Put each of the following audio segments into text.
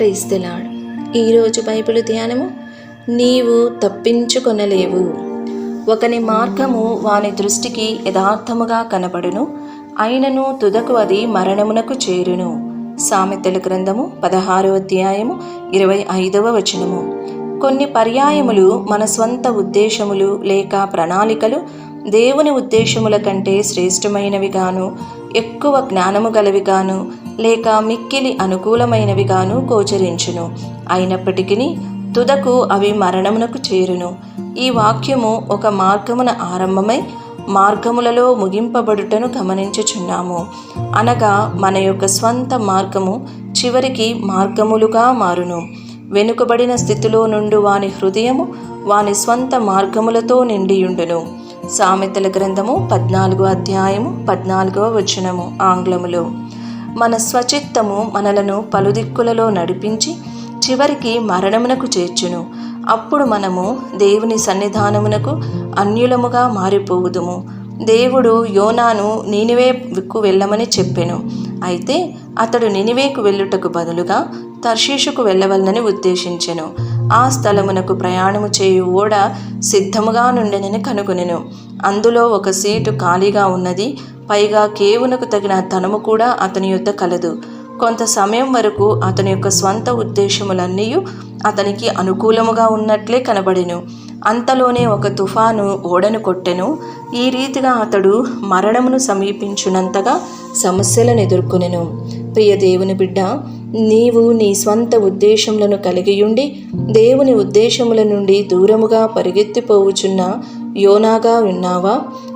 ప్రైస్తలాడు ఈరోజు బైబిల్ ధ్యానము నీవు తప్పించుకొనలేవు. ఒకని మార్గము వాని దృష్టికి యథార్థముగా కనబడును అయినను తుదకు అది మరణమునకు చేరును. సామెతల గ్రంథము పదహారో అధ్యాయము ఇరవై ఐదవ వచనము. కొన్ని పర్యాయములు మన స్వంత ఉద్దేశములు లేక ప్రణాళికలు దేవుని ఉద్దేశముల కంటే శ్రేష్టమైనవిగాను ఎక్కువ జ్ఞానము గలవిగాను లేక మిక్కిలి అనుకూలమైనవిగాను గోచరించును. అయినప్పటికీ తుదకు అవి మరణమునకు చేరును. ఈ వాక్యము ఒక మార్గమున ఆరంభమై మార్గములలో ముగింపబడుటను గమనించుచున్నాము. అనగా మన యొక్క స్వంత మార్గము చివరికి మార్గములుగా మారును. వెనుకబడిన స్థితిలో నుండి వాని హృదయము వాని స్వంత మార్గములతో నిండియుండును. సామెతల గ్రంథము పద్నాలుగో అధ్యాయము పద్నాలుగవ వచనము ఆంగ్లములో. మన స్వచిత్తము మనలను పలుదిక్కులలో నడిపించి చివరికి మరణమునకు చేర్చును. అప్పుడు మనము దేవుని సన్నిధానమునకు అన్యులముగా మారిపోవుదుము. దేవుడు యోనాను నీనివేకు వెళ్ళమని చెప్పెను. అయితే అతడు నినివేకు వెళ్ళుటకు బదులుగా తర్షీషుకు వెళ్ళవలనని ఉద్దేశించెను. ఆ స్థలమునకు ప్రయాణము చేయు ఓడ సిద్ధముగా నుండెనని కనుగొనెను అందులో ఒక సీటు ఖాళీగా ఉన్నది. పైగా కేవునకు తగిన ధనము కూడా అతని యొద్ద కలదు. కొంత సమయం వరకు అతని యొక్క స్వంత ఉద్దేశములన్నీ అతనికి అనుకూలముగా ఉన్నట్లే కనబడెను. అంతలోనే ఒక తుఫాను ఓడను కొట్టెను. ఈ రీతిగా అతడు మరణమును సమీపించునంతగా సమస్యలను ఎదుర్కొనెను. ప్రియ దేవుని బిడ్డ నీవు నీ స్వంత ఉద్దేశములను కలిగియుండి దేవుని ఉద్దేశముల నుండి దూరముగా పరిగెత్తిపోవుచున్న యోనాగా ఉన్నావా?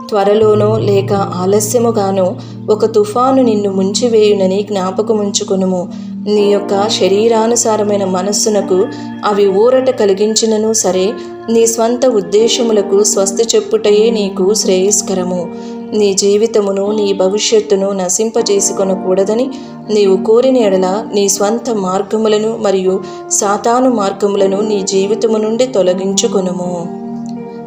త్వరలోనో లేక ఆలస్యముగానో ఒక తుఫాను నిన్ను ముంచివేయునని జ్ఞాపకముంచుకొనుము. నీ యొక్క శరీరానుసారమైన మనస్సునకు అవి ఊరట కలిగించినను సరే నీ స్వంత ఉద్దేశములకు స్వస్తి చెప్పుటయే నీకు శ్రేయస్కరము. నీ జీవితమును నీ భవిష్యత్తును నశింపజేసుకొనకూడదని నీవు కోరిన ఎడల నీ స్వంత మార్గములను మరియు సాతాను మార్గములను నీ జీవితము నుండి తొలగించుకొనుము.